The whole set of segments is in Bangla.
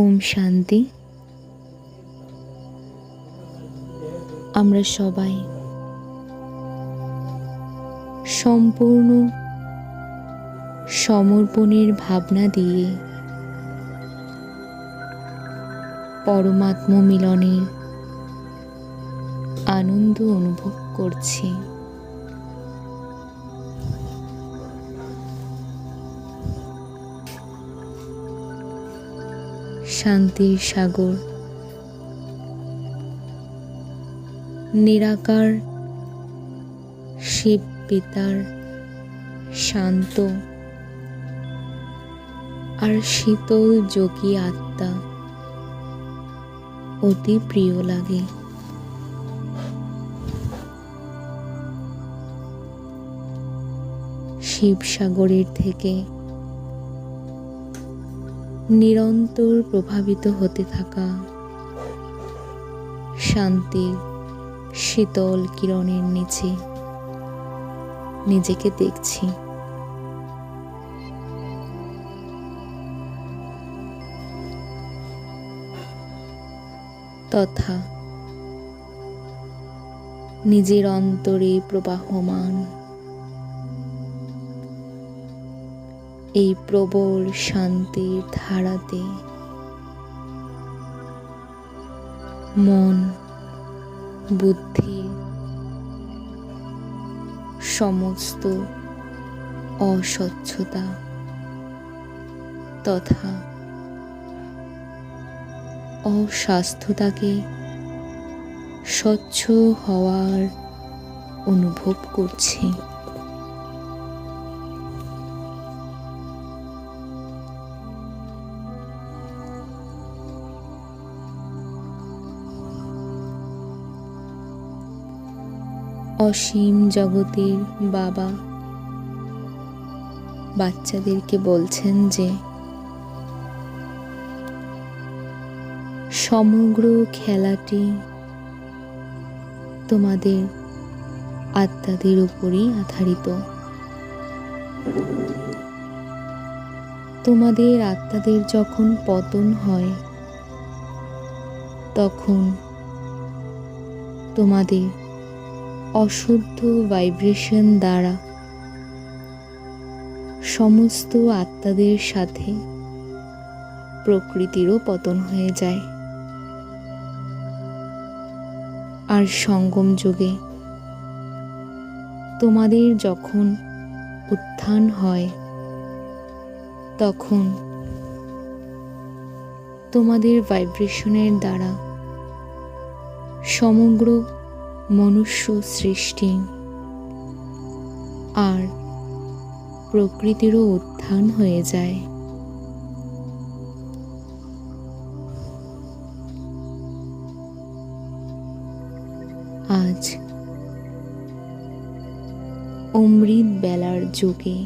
ওম শান্তি। আমরা সবাই সম্পূর্ণ সমর্পণের ভাবনা দিয়ে পরমাত্ম মিলনের আনন্দ অনুভব করছি। শান্তির সাগর। নিরাকার শিব পিতার শান্ত আর শীতল যোগী আত্মা অতি প্রিয় লাগে। শিবসাগরের থেকে নিরন্তর প্রভাবিত হতে থাকা। শান্তির শীতল কিরণের নিচে। নিজেকে দেখছি। তথা নিজের অন্তরে প্রবাহমান। এই প্রবল শান্তির ধারাতে। মন বুদ্ধি সমস্ত অস্বচ্ছতা তথা অস্বাস্থ্যতাকে স্বচ্ছ হওয়ার অনুভব করছি। অসীম জগতের বাবা বাচ্চাদেরকে বলছেন যে, সমগ্র খেলাটি তোমাদের আত্মাদের উপরই আধারিত। তোমাদের আত্মাদের যখন পতন হয়, তখন তোমাদের অশুদ্ধ ভাইব্রেশন দ্বারা সমস্ত আত্মাদের সাথে প্রকৃতিরও পতন হয়ে যায়। আর সঙ্গম যোগে তোমাদের যখন উত্থান হয়, তখন তোমাদের ভাইব্রেশনের দ্বারা সমগ্র মনুষ্য সৃষ্টি। আর প্রকৃতিরও উত্থান হয়ে যায়। আজ অমৃত বেলার যুগে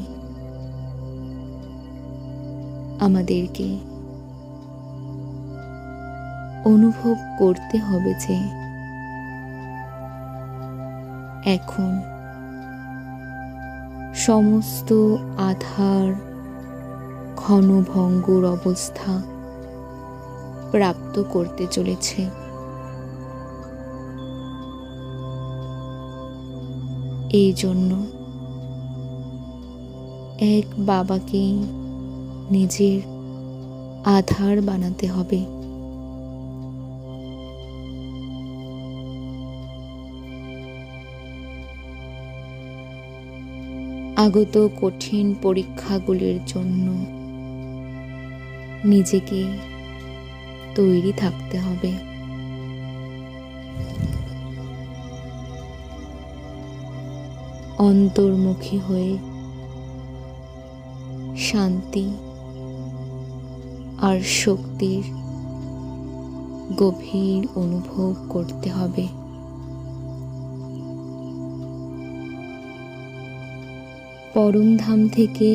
আমাদেরকে অনুভব করতে হবে যে এখন। সমস্ত আধার, ঘনভঙ্গুর অবস্থা প্রাপ্ত করতে চলেছে। এই জন্য এক বাবাকে নিজের আধার বানাতে হবে। আগত কঠিন পরীক্ষাগুলির জন্য নিজেকে তৈরি থাকতে হবে। অন্তর্মুখী হয়ে শান্তি আর শক্তির গভীর অনুভব করতে হবে। পরমধাম থেকে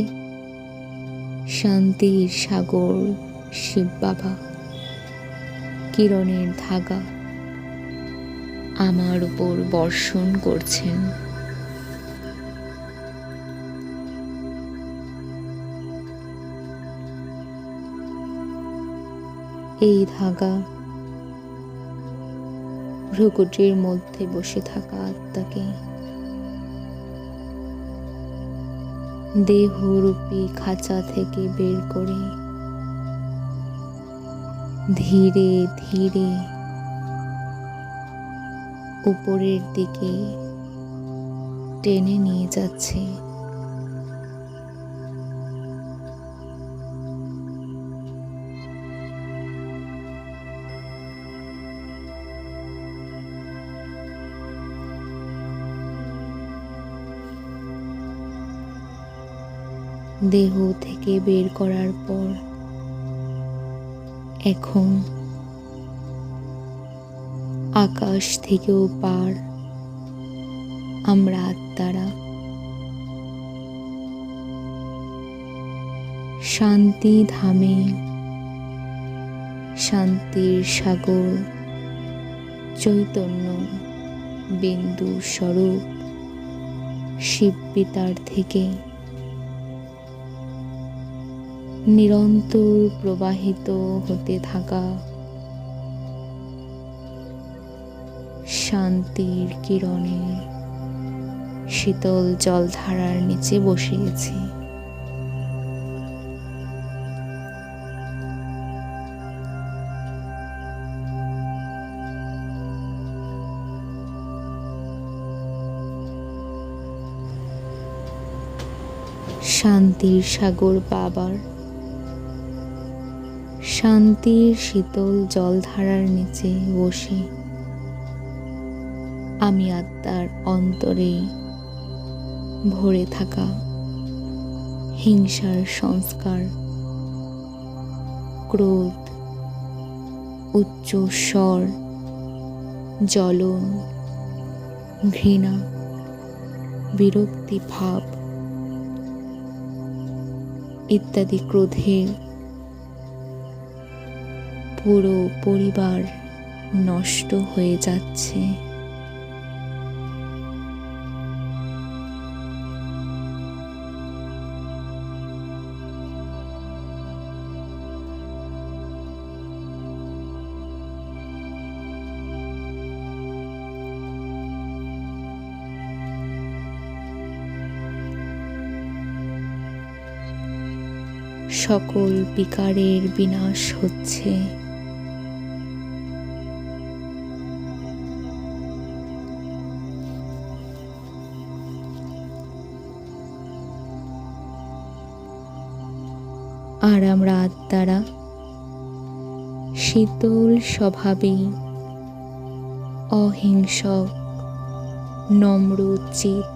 শান্তির সাগর, শিব বাবা, কিরণের ধাগা আমার উপর বর্ষণ করছেন। এই ধাগা ভ্রুকুটির মধ্যে বসে থাকা আত্মাকে দেহরূপী খাঁচা থেকে বের করে ধীরে ধীরে উপরের দিকে টেনে নিয়ে যাচ্ছে। দেহ থেকে বের করার পর এখন আকাশ থেকেও পার আমরা আত্মারা। শান্তি ধামে শান্তির সাগর চৈতন্য বিন্দু স্বরূপ শিব পিতার থেকে নিরন্তর প্রবাহিত হতে থাকা শান্তির কিরণে শীতল জলধারার নিচে বসিয়েছি। শান্তির সাগর পাবার শান্তির শীতল জলধারার নিচে বসে। আমি আত্মার অন্তরে ভরে থাকা হিংসার সংস্কার, ক্রোধ, উচ্চ স্বর, জ্বলন, ঘৃণা, বিরক্তি ভাব ইত্যাদি ক্রোধের পুরো পরিবার নষ্ট হয়ে যাচ্ছে। সকল বিকারের বিনাশ হচ্ছে। আর আমরা আত্মারা শীতল স্বভাবে অহিংসক, নম্র চিত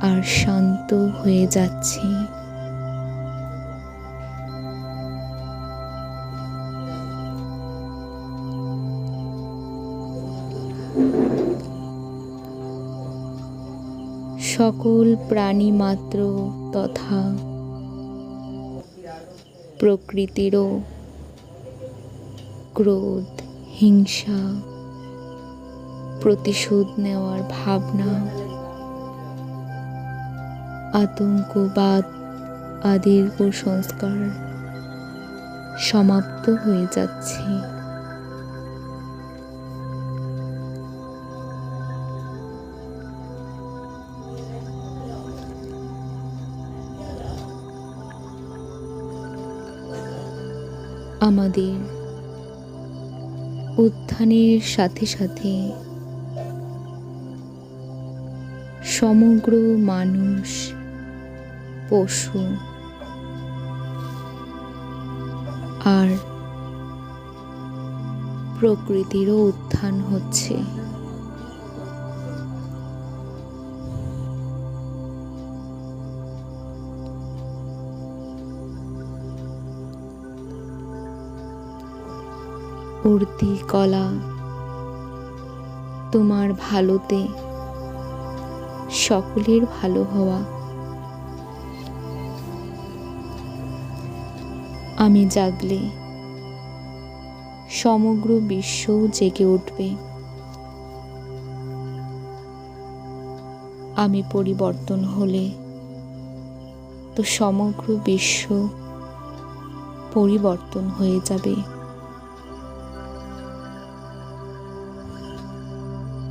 আর শান্ত হয়ে যাচ্ছি। সকল প্রাণী মাত্র তথা প্রকৃতিরও ক্রোধ হিংসা প্রতিশোধ নেওয়ার ভাবনা আতঙ্কবাদ আদির কুসংস্কার সমাপ্ত হয়ে যাচ্ছে। আমাদের উত্থানের সাথে সাথে সমগ্র মানুষ পশু আর প্রকৃতিরও উত্থান হচ্ছে। উর্তি কলা তোমার ভালোতে, সকলের ভালো হওয়া। আমি জাগলে সমগ্র বিশ্বও জেগে উঠবে। আমি পরিবর্তন হলে তো সমগ্র বিশ্ব পরিবর্তন হয়ে যাবে।